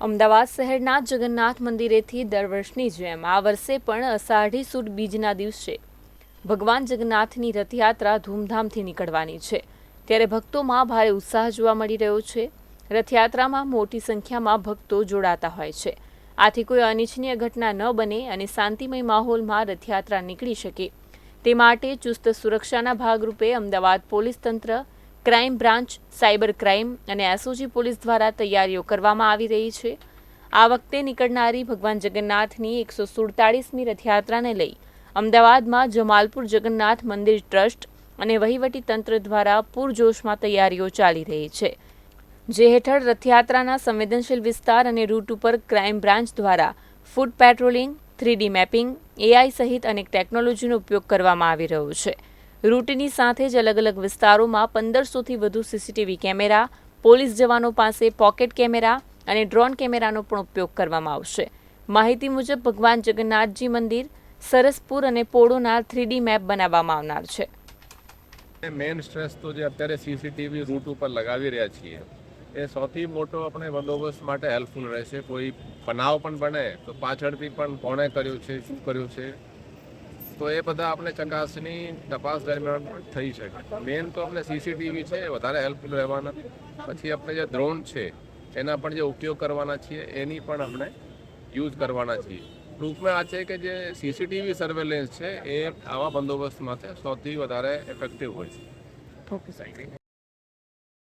અમદાવાદ શહેરના જગન્નાથ મંદિરેથી દર વર્ષની જેમ આ વર્ષે પણ અષાઢી સુદ બીજના દિવસે ભગવાન જગન્નાથની રથયાત્રા ધૂમધામથી નીકળવાની છે. ત્યારે ભક્તોમાં ભારે ઉત્સાહ જોવા મળી રહ્યો છે. રથયાત્રામાં મોટી સંખ્યામાં ભક્તો જોડાતા હોય છે. આથી કોઈ અનિચ્છનીય ઘટના ન બને અને શાંતિમય માહોલમાં રથયાત્રા નીકળી શકે. તે માટે ચુસ્ત સુરક્ષાના ભાગરૂપે અમદાવાદ પોલીસ તંત્ર ક્રાઇમ બ્રાન્ચ, સાયબર ક્રાઇમ અને એસઓજી પોલીસ દ્વારા તૈયારીઓ કરવામાં આવી રહી છે. આ વખતે નીકળનારી ભગવાન જગન્નાથની એકસો સુડતાળીસમી રથયાત્રાને લઈ અમદાવાદમાં જમાલપુર જગન્નાથ મંદિર ટ્રસ્ટ અને વહીવટી તંત્ર દ્વારા પૂરજોશમાં તૈયારીઓ ચાલી રહી છે. જે હેઠળ રથયાત્રાના સંવેદનશીલ વિસ્તાર અને રૂટ ઉપર ક્રાઇમ બ્રાન્ચ દ્વારા foot patrolling, three D mapping, AI સહિત અનેક ટેકનોલોજીનો ઉપયોગ કરવામાં આવી રહ્યો છે. રૂટની સાથે જ અલગ અલગ વિસ્તારોમાં પંદરસોથી વધુ સીસીટીવી કેમેરા, પોલીસ જવાનો પાસે પોકેટ કેમેરા અને ડ્રોન કેમેરાનો પણ ઉપયોગ કરવામાં આવશે. માહિતી મુજબ ભગવાન જગન્નાથજી મંદિર, સરસપુર અને પોળોના થ્રીડી મેપ બનાવવામાં આવનાર છે. મેઇન સ્ટ્રેસ તો જે અત્યારે સીસીટીવી રૂટ ઉપર લગાવી રહ્યા છીએ, એ સૌથી મોટો આપણે બંદોબસ્ત માટે હેલ્પફુલ રહેશે. કોઈ બનાવ પણ બને તો પાછળથી પણ કોણે કર્યું છે, શું કર્યું છે તો એ બધા આપણે ચકાસણી તપાસ દરમિયાન થઈ શકે મેઇન તો આપણે સીસીટીવી છે, વધારે હેલ્પફુલ રહેવાના પછી આપણે જે ડ્રોન છે, એના પણ જે ઉપયોગ કરવાના છીએ, એની પણ આપણે યુઝ કરવાના છીએ. ટૂંકમાં આ છે કે જે સીસીટીવી સર્વેલન્સ છે, એ આવા બંદોબસ્ત માટે સૌથી વધારે ઇફેક્ટિવ હોય છે. ઓકે